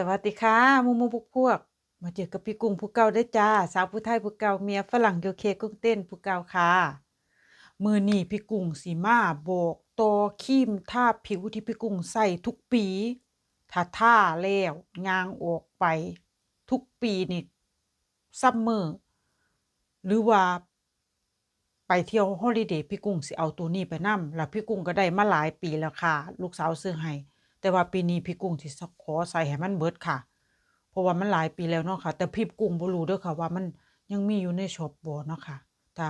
สวัสดีค่ะมูมูพวกพวก มาเจอกับพี่กุ้งผู้เก่าเด้จ้า สาวผู้ไทยผู้เก่าเมียฝรั่งโยเคกุ้งเต้นผู้เก่าค่ะ มือนี้พี่กุ้งสิมาบอกตอครีมทาผิวที่พี่กุ้งใช้ทุกปีถ้าท่าแล้วย่างออกไป ทุกปีนี่ซัมเมอร์หรือว่า ไปเที่ยวฮอลิเดย์พี่กุ้งสิเอาตัวนี้ไปนำแล้วพี่กุ้งก็ได้มาหลายปีแล้วค่ะ ลูกสาวซื้อให้ แต่ว่าปีนี้พี่กุ้งสิขอใส่ให้มันเบิดค่ะ เพราะว่ามันหลายปีแล้วเนาะค่ะ แต่พี่กุ้งบ่รู้เด้อค่ะ ว่ามันยังมีอยู่ในช็อปบ่เนาะค่ะแต่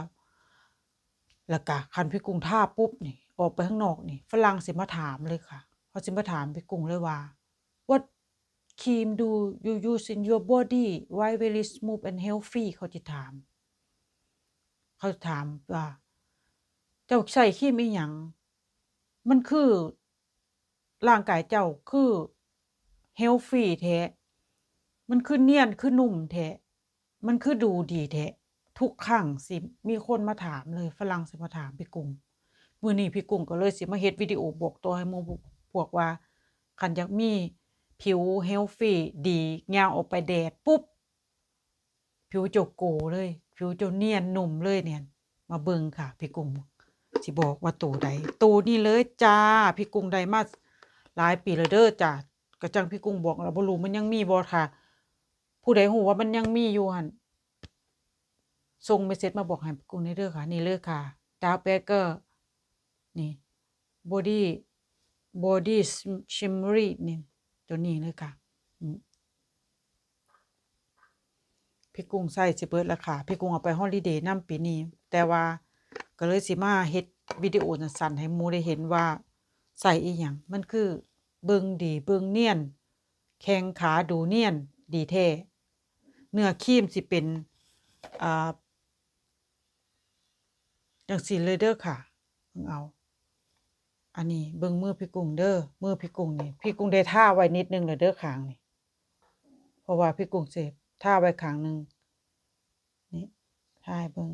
แล้วก็คันพี่กุ้งท่าปุ๊บนี่ ออกไปข้างนอกนี่ฝรั่งสิมาถามเลยค่ะเขาสิมาถามพี่กุ้งเลยว่า what cream do you use in your body why very smooth and healthy เขาจะถาม เขาถามว่า เจ้าใส่ครีมอีหยัง มันคือ ร่างกายเจ้าคือเฮลฟี่แท้ มันคือเนียนคือนุ่มแท้ มันคือดูดีแท้ ทุกครั้งสิมีคนมาถามเลยฝรั่งสิมาถามพี่กุ้งมื้อนี้พี่กุ้งก็เลยสิมาเฮ็ดวิดีโอบอกตัวให้มูพวกว่าคันอยากมีผิวเฮลฟี่ดีย่าออกไปแดดปุ๊บ ผิวเจ้าโกเลย ผิวจ้าเนียนนุ่มเลยเนี่ย มาเบิ่งค่ะ พี่กุ้งสิบอกว่าตัวใดตัวนี้เลยจ้า พี่กุ้งได้มา หลายปีแล้วเด้อจ้าก็จังพี่กุ้งบอกแล้วบ่รู้มันยังมีบ่ค่ะ ผู้ใดฮู้ว่ามันยังมีอยู่หั่นส่งเมสเสจมาบอกให้พี่กุ้งได้เด้อค่ะ นี่เลยค่ะดาวแบเกอร์นี่ body body shimmery นี่ ตัวนี้เลยค่ะพี่กุ้งใส่สิเบิดราคาพี่กุ้งเอาไปฮอลิเดย์นำปีนี้ แต่ว่าก็เลยสิมาเฮ็ดวิดีโอสั้นๆให้หมูได้เห็นว่าใส่อีหยังมันคือ เบิงดีเบิงเนียน แข้งขาดูเนียน ดีแท้เนื้อครีมสิเป็นอ่าจังซี่เลยเด้อค่ะเบิ่งเอา อันนี้เบิ่งมือพี่กุ้งเด้อมือพี่กุ้งนี่พี่กุ้งได้ท่าไว้นิดนึงแล้วเด้อขางนี่เพราะว่าพี่กุ้งเสพท่าไว้ขางหนึ่งนี่ท่าให้เบิ่ง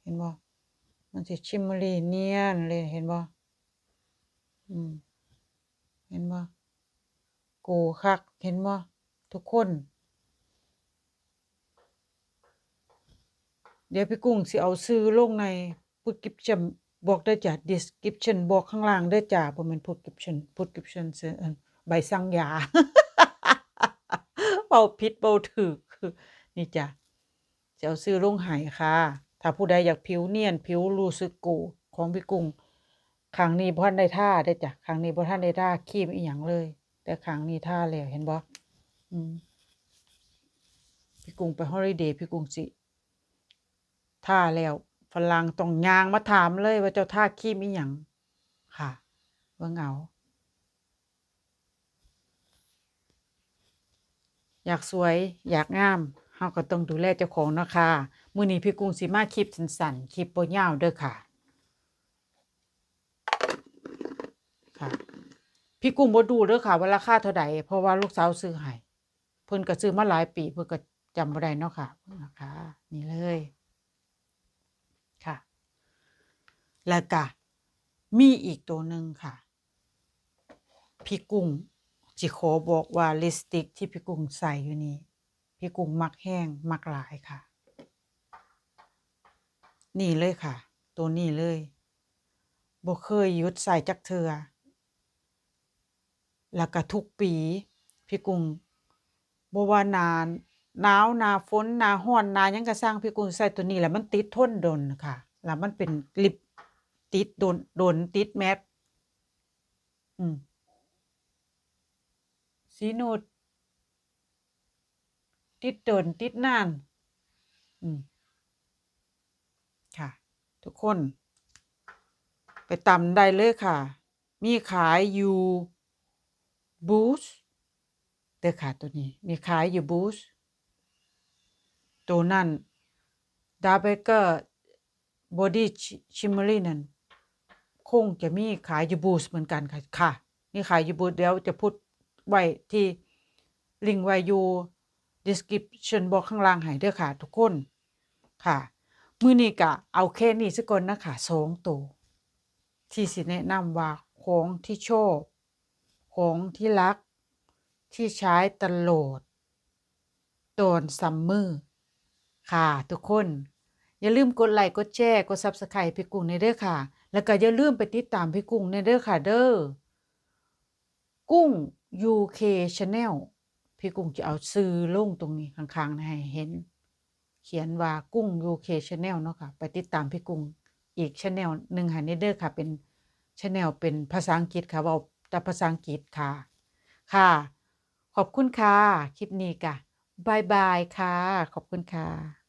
เห็นบ่มันสิชิมมรีเนียนเลยเห็นบ่ อืมเห็นบ่โกคัก เห็นบ่ทุกคน เดี๋ยวพี่กุ้งสิเอาซื้อลงใน description บอกได้จ้ะ description บอกข้างล่างได้จ้ะบ่แม่น description description เอิ่นใบสั่งยาเว้าผิดเว้าถูกนี่จ้ะจะเอาซื้อลงให้ค่ะ ถ้าผู้ใดอยากผิวเนียน ผิวรู้สึกโกของพี่กุ้ง ครั้งนี้บ่ทันได้ท่าเด้จ้ะครั้งนี้บ่ทันได้ท่าครีมอีหยังเลย แต่ครั้งนี้ท่าแล้วเห็นบ่อืมพี่กุ้งไปฮอลิเดย์พี่กุ้งสิท่าแล้วฝรั่งต้องยางมาถามเลยว่าเจ้าท่าครีมอีหยังค่ะเบิ่งเอาอยากสวยอยากงามเฮาก็ต้องดูแลเจ้าของเนาะค่ะมื้อนี้พี่กุ้งสิมาคลิปสั้นๆคลิปบ่ยาวเด้อค่ะ ค่ะ พี่กุ้งบ่ดูเด้อค่ะว่าราคาเท่าใดเพราะว่าลูกสาวซื้อให้เพิ่นก็ซื้อมาหลายปีเพิ่นก็จำบ่ได้เนาะค่ะนะคะนี่เลยค่ะ แล้วก็มีอีกตัวหนึ่งค่ะ พี่กุ้งสิขอบอกว่าลิปสติกที่พี่กุ้งใส่อยู่นี่พี่กุ้งมักแห้งมักหลายค่ะ นี่เลยค่ะ ตัวนี้เลยบ่เคยหยุดใส่จักเทือ แล้วก็ทุกปี พี่กุ้งบ่ว่านาหนาวนาฝนนาร้อนนายังก็สร้างพี่กุ้งใส่ตัวนี้แล้วมันติดทนดนค่ะแล้วมันเป็นลิปติดโดนโดนติดแมปอืมสีนูดติดโดนติดนาน อืมค่ะ ทุกคน ไปตำได้เลยค่ะ มีขายอยู่ บูสเด้อค่ะตัวนี้ มีขายอยู่บูสตัวนั้นดาเบเกอร์บอดี้ชิมเมอรี่นั่นคงจะมีขายอยู่บูสเหมือนกันค่ะค่ะมีขายอยู่บูสเดี๋ยวจะพูดไว้ที่ลิงไว้อยู่ description บอกข้างล่างให้เด้อค่ะ ทุกคนค่ะ มือนี้ก็เอาแค่นี้ซะก่อนนะคะสองตัวที่สิแนะนำว่าของที่ชอบ ของที่รัก ที่ใช้ตลอดตอนซัมเมอร์ค่ะทุกคน อย่าลืมกดไลค์กดแชร์กด Subscribe พี่กุ้งในเด้อค่ะ แล้วก็อย่าลืมไปติดตามพี่กุ้งในเด้อค่ะเด้อกุ้ง UK Channel พี่กุ้งจะเอาซื้อลงตรงนี้ข้างๆให้เห็น เขียนว่ากุ้ง UK Channel เนาะค่ะ ไปติดตามพี่กุ้งอีก Channel หนึ่งค่ะในเด้อค่ะเป็น Channel เป็นภาษาอังกฤษค่ะว้า แต่ภาษาอังกฤษค่ะ ค่ะ ขอบคุณค่ะ คลิปนี้ค่ะบายบายค่ะ ขอบคุณค่ะ